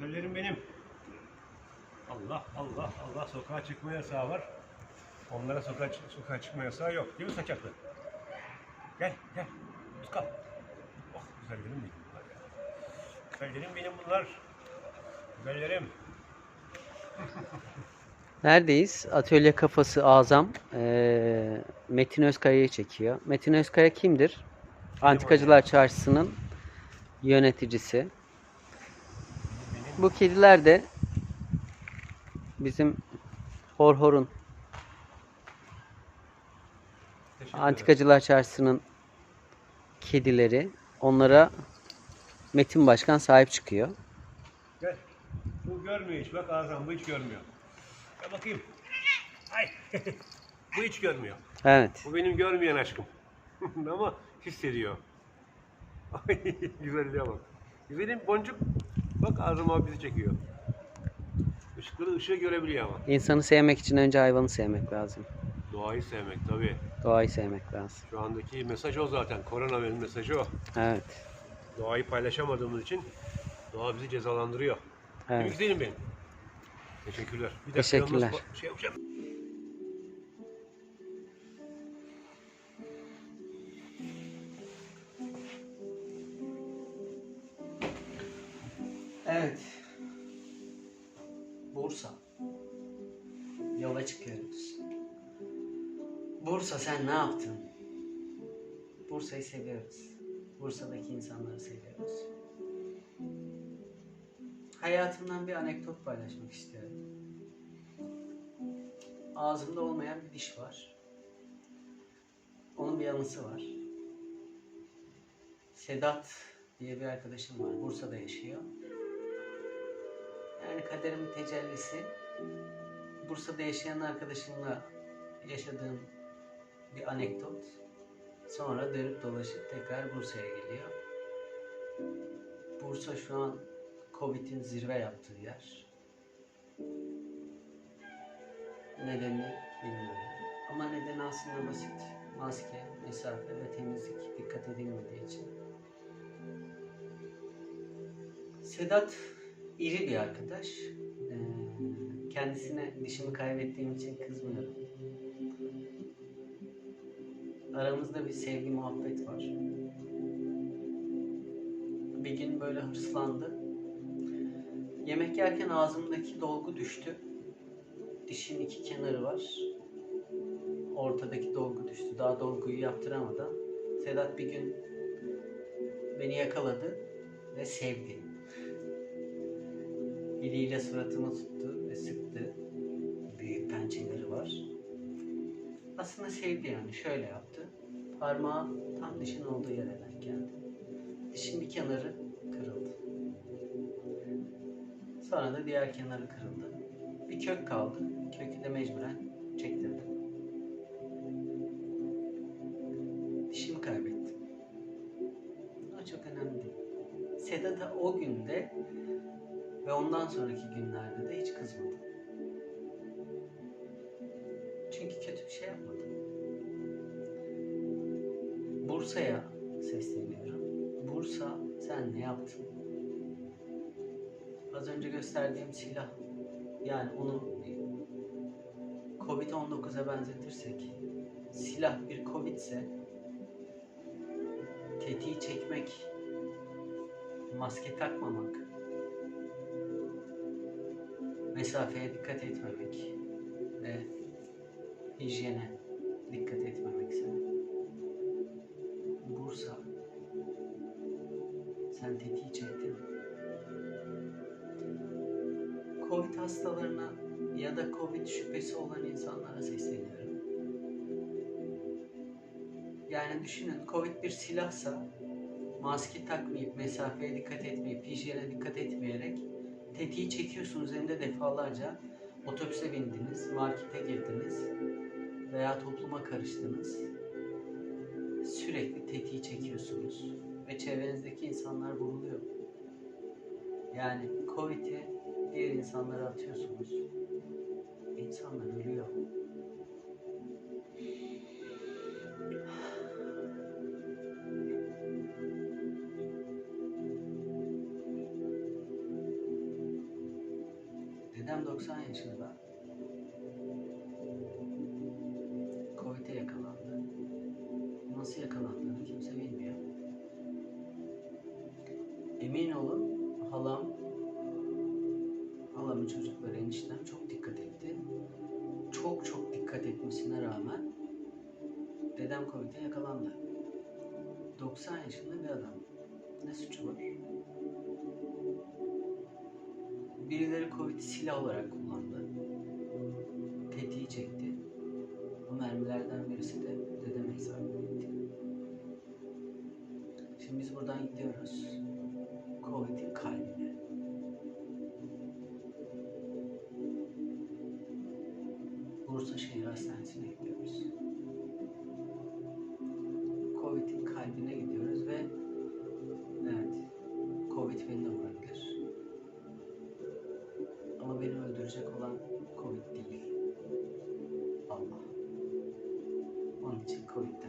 Güzellerim benim. Allah Allah Allah sokağa çıkma yasağı var. Onlara sokağa, sokağa çıkma yasağı yok. Değil mi saçaklı? Gel gel. Tutkal. Oh güzellerim benim bunlar ya. Güzellerim benim bunlar. Güzellerim. Neredeyiz? Atölye Kafası Azam eee, Metin Özkaya'yı çekiyor. Metin Özkaya kimdir? Antikacılar Çarşısı'nın yöneticisi. Bu kediler de bizim Horhor'un. Antikacılar Çarşısı'nın kedileri. Onlara Metin Başkan sahip çıkıyor. Gel. Bu görmüyor hiç. Bak Azam bu hiç görmüyor. Gel bakayım. Ay. bu hiç görmüyor. Evet. Bu benim görmeyen aşkım. Ama hissediyor. Ay güzelliğe bak. Güzelim boncuk. Bak Azam abi bizi çekiyor. Işıkları ışığı görebiliyor ama. İnsanı sevmek için önce hayvanı sevmek lazım. Doğayı sevmek tabii. Doğayı sevmek lazım. Şu andaki mesaj o zaten. Koronavirüs mesajı o. Evet. Doğayı paylaşamadığımız için doğa bizi cezalandırıyor. Değil mi Evet. güzelim benim? Teşekkürler. Bir dakika Teşekkürler. ba- Şey yapacağım. Evet. Bursa. Yola çıkıyoruz. Bursa sen ne yaptın? Bursa'yı seviyoruz. Bursa'daki insanları seviyoruz. Hayatımdan bir anekdot paylaşmak istiyorum. Ağzımda olmayan bir diş var. Onun bir anısı var. Sedat diye bir arkadaşım var. Bursa'da yaşıyor. Yani kaderimin tecellisi Bursa'da yaşayan arkadaşımla yaşadığım bir anekdot. Sonra dönüp dolaşıp tekrar Bursa'ya geliyor. Bursa şu an Covid'in zirve yaptığı yer. Nedeni bilmiyorum. Ama nedeni aslında basit. Maske, mesafe ve temizlik dikkat edilmediği için. Sedat iri bir arkadaş. Ee, kendisine dişimi kaybettiğim için kızmıyorum. Aramızda bir sevgi muhabbet var. Bir gün böyle hırslandı. Yemek yerken ağzımdaki dolgu düştü. Dişin iki kenarı var. Ortadaki dolgu düştü. Daha dolguyu yaptıramadan. Sedat bir gün beni yakaladı ve sevdi. Eliyle suratımı tuttu ve sıktı. Büyük pençeleri var. Aslında sevdi yani. Şöyle yaptı. Parmağı tam dişin olduğu yere denk geldi. Dişin bir kenarı kırıldı. Sonra da diğer kenarı kırıldı. Bir kök kaldı. Kökü de mecburen çektirdim. Dişimi kaybettim. Ama çok önemli değil. Sedat'a o günde ve ondan sonraki günlerde de hiç kızmadım. Çünkü kötü bir şey yapmadım. Bursa'ya sesleniyorum. Bursa sen ne yaptın? Az önce gösterdiğim silah yani onu Covid-19'a benzetirsek silah bir Covid ise tetiği çekmek maske takmamak mesafeye dikkat etmemek ve hijyene dikkat etmemekse Bursa sen tetiği çektin. Covid hastalarına ya da Covid şüphesi olan insanlara sesleniyorum. Yani düşünün Covid bir silahsa maske takmayıp, mesafeye dikkat etmeyip, hijyene dikkat etmeyerek tetiği çekiyorsunuz hem de defalarca otobüse bindiniz, markete girdiniz veya topluma karıştınız. Sürekli tetiği çekiyorsunuz ve çevrenizdeki insanlar vuruluyor. Yani Covid'i diğer insanlara atıyorsunuz. İnsanlar ölüyor. Dedem 90 yaşında. Covid'e yakalandı. Nasıl yakalandığını kimse bilmiyor. Emin olun halam, halamın çocukları eniştem çok dikkat etti. Çok çok dikkat etmesine rağmen dedem Covid'e yakalandı. 90 yaşında bir adam. Ne suçu var? Birileri Covid'i silah olarak kullandı. Tetiği çekti. Bu mermilerden birisi de dedeme isabet etti. Şimdi biz buradan gidiyoruz. Covid'in kalbine. Bursa Şehir Hastanesi'ne gidiyoruz. Covid'in kalbine gidiyoruz Covid